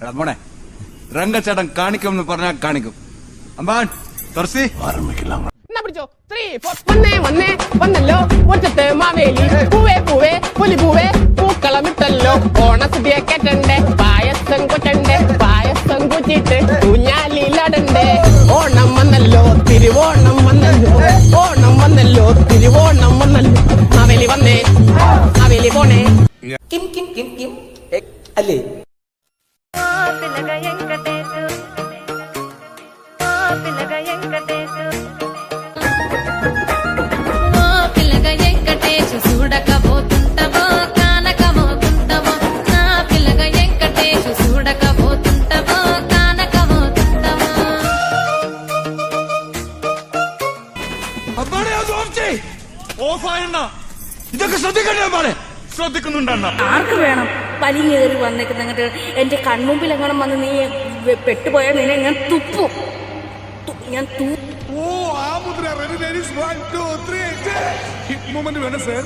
എടാ മോനെ രംഗച്ചേട്ടൻ കാണിക്കും എന്ന് പറഞ്ഞാൽ കാണിക്കും. അമ്പാൻ തുറസി ആരംഭിക്കില്ല പിടിച്ചോ? ത്രീ ഫോർ വന്നേ വന്നേ വന്നല്ലോ. മുറ്റത്ത് മാവേലി. പൂവേ പൂവേ പുലി പൂവേ. പൂക്കളമിട്ടല്ലോ. ഓണസദ്യ കേട്ടണ്ടേ? പായസം കൊറ്റണ്ടേ പായസം കുറ്റിട്ട് ഊഞ്ഞാലിലടണ്ടേ? ഓണം വന്നല്ലോ തിരുവോണം വന്നല്ലോ. ഓണം വന്നല്ലോ തിരുവോണം വന്നല്ലോ. മാവേലി വന്നേ. മാവേലി പോണേ. കിം കിം കിം കിം. എ, അല്ലേ? పిల్లగ ఎంకటేశు. ఆ పిల్లగ ఎంకటేశు. ఓ పిల్లగ ఎంకటేశు చూడకపోతుంటవో కానకమోతుంటవో నా పిల్లగ ఎంకటేశు చూడకపోతుంటవో కానకమోతుంటవో అబ్బాడే అది ఆఫ్ చేయి ఆఫ్ అయినా ఇదొక శ్రద్ధ కండి అబ్బాడే. ശ്രദ്ധിക്കുന്നുണ്ടണ്ണ ആർക്ക് വേണം? വലിഞ്ഞേറി വന്നേക്കുന്ന അങ്ങോട്ട് എന്റെ കൺമുമ്പിൽ എങ്ങനെ വന്ന് നീ പെട്ടുപോയാൽ നിന്നെ ഞാൻ തുപ്പും. ഞാൻ തൂ ഓ ആ മുദ്ര ready ladies one two three hit moment വേണം സർ